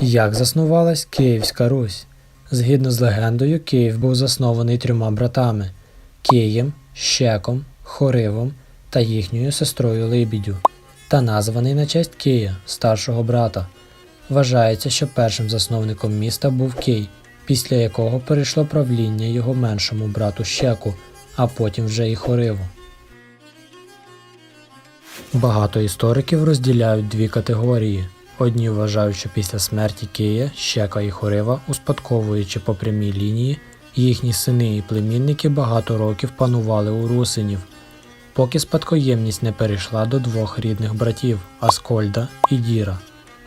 Як заснувалась Київська Русь? Згідно з легендою, Київ був заснований трьома братами Києм, Щеком, Хоривом та їхньою сестрою Либідю, та названий на честь Кия, старшого брата. Вважається, що першим засновником міста був Кий, після якого перейшло правління його меншому брату Щеку, а потім вже і Хориву. Багато істориків розділяють дві категорії. Одні вважають, що після смерті Кия, Щека і Хорива, успадковуючи по прямій лінії, їхні сини і племінники багато років панували у русинів, поки спадкоємність не перейшла до двох рідних братів Аскольда і Діра.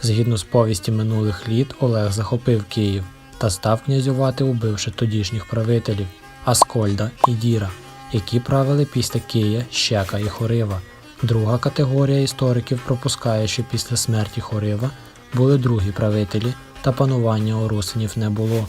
Згідно з повісті минулих літ, Олег захопив Київ та став князювати, убивши тодішніх правителів Аскольда і Діра, які правили після Кия, Щека і Хорива. Друга категорія істориків пропускає, що після смерті Хорива були другі правителі та панування орусинів не було.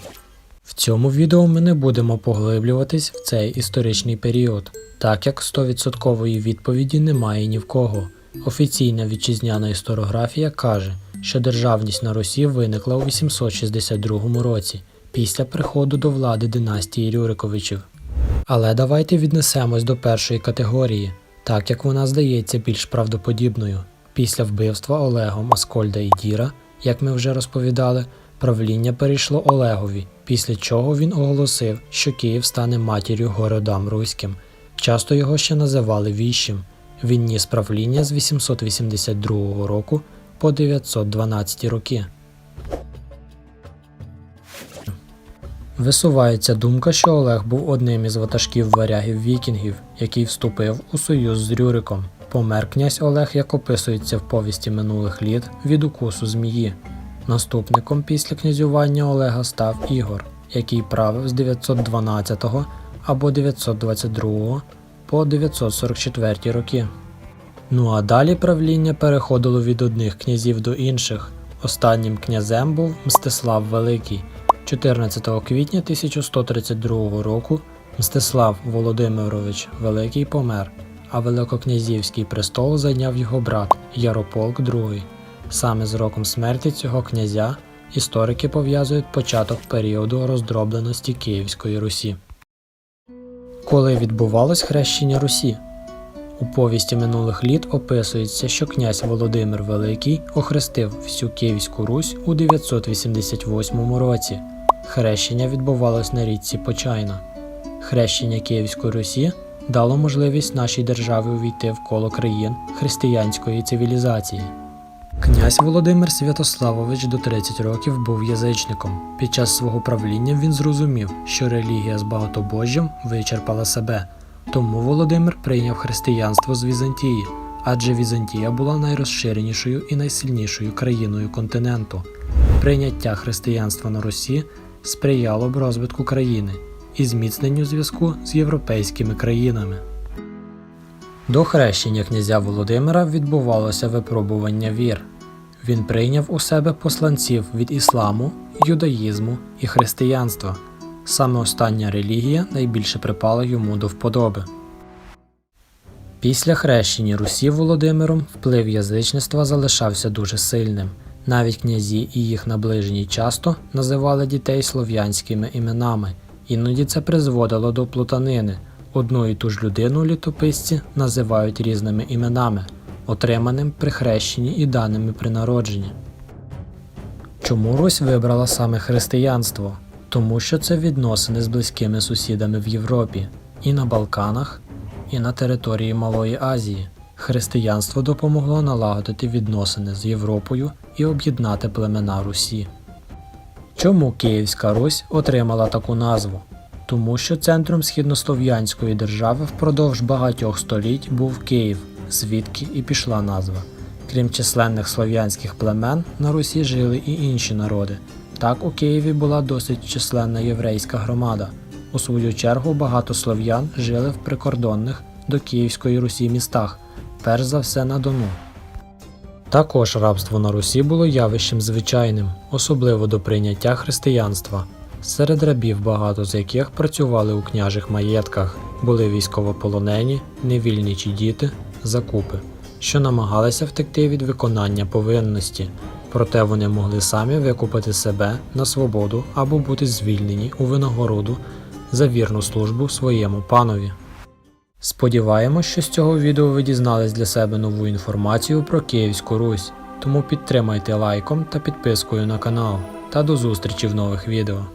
В цьому відео ми не будемо поглиблюватись в цей історичний період, так як 100% відповіді немає ні в кого. Офіційна вітчизняна історіографія каже, що державність на Русі виникла у 862 році після приходу до влади династії Рюриковичів. Але давайте віднесемось до першої категорії, так як вона здається більш правдоподібною. Після вбивства Олегом Аскольда і Діра, як ми вже розповідали, правління перейшло Олегові, після чого він оголосив, що Київ стане матір'ю городам руським. Часто його ще називали Віщим. Він ніс правління з 882 року по 912 роки. Висувається думка, що Олег був одним із ватажків варягів вікінгів, який вступив у союз з Рюриком. Помер князь Олег, як описується в повісті минулих літ від укусу змії. Наступником після князювання Олега став Ігор, який правив з 912 або 922 по 944 роки. Ну а далі правління переходило від одних князів до інших. Останнім князем був Мстислав Великий. 14 квітня 1132 року Мстислав Володимирович Великий помер, а Великокнязівський престол зайняв його брат Ярополк II. Саме з роком смерті цього князя історики пов'язують початок періоду роздробленості Київської Русі. Коли відбувалось хрещення Русі? У повісті минулих літ описується, що князь Володимир Великий охрестив всю Київську Русь у 988 році. Хрещення відбувалось на річці Почайна. Хрещення Київської Русі дало можливість нашій державі увійти в коло країн християнської цивілізації. Князь Володимир Святославович до 30 років був язичником. Під час свого правління він зрозумів, що релігія з багатобожжям вичерпала себе. Тому Володимир прийняв християнство з Візантії, адже Візантія була найрозширенішою і найсильнішою країною континенту. Прийняття християнства на Русі сприяло б розвитку країни і зміцненню зв'язку з європейськими країнами. До хрещення князя Володимира відбувалося випробування вір. Він прийняв у себе посланців від ісламу, юдаїзму і християнства. Саме остання релігія найбільше припала йому до вподоби. Після хрещення Русі Володимиром вплив язичництва залишався дуже сильним. Навіть князі і їх наближені часто називали дітей слов'янськими іменами, іноді це призводило до плутанини. Одну і ту ж людину літописці називають різними іменами, отриманим при хрещенні і даними при народженні. Чому Русь вибрала саме християнство? Тому що це відносини з близькими сусідами в Європі, і на Балканах, і на території Малої Азії. Християнство допомогло налагодити відносини з Європою і об'єднати племена Русі. Чому Київська Русь отримала таку назву? Тому що центром східнослов'янської держави впродовж багатьох століть був Київ, звідки і пішла назва. Крім численних слов'янських племен, на Русі жили і інші народи. Так у Києві була досить численна єврейська громада. У свою чергу багато слов'ян жили в прикордонних до Київської Русі містах, перш за все на Дону. Також рабство на Русі було явищем звичайним, особливо до прийняття християнства. Серед рабів, багато з яких працювали у княжих маєтках, були військовополонені, невільничі діти, закупи, що намагалися втекти від виконання повинності. проте вони могли самі викупити себе на свободу або бути звільнені у винагороду за вірну службу своєму панові. Сподіваємось, що з цього відео ви дізнались для себе нову інформацію про Київську Русь, тому підтримайте лайком та підпискою на канал. Та до зустрічі в нових відео.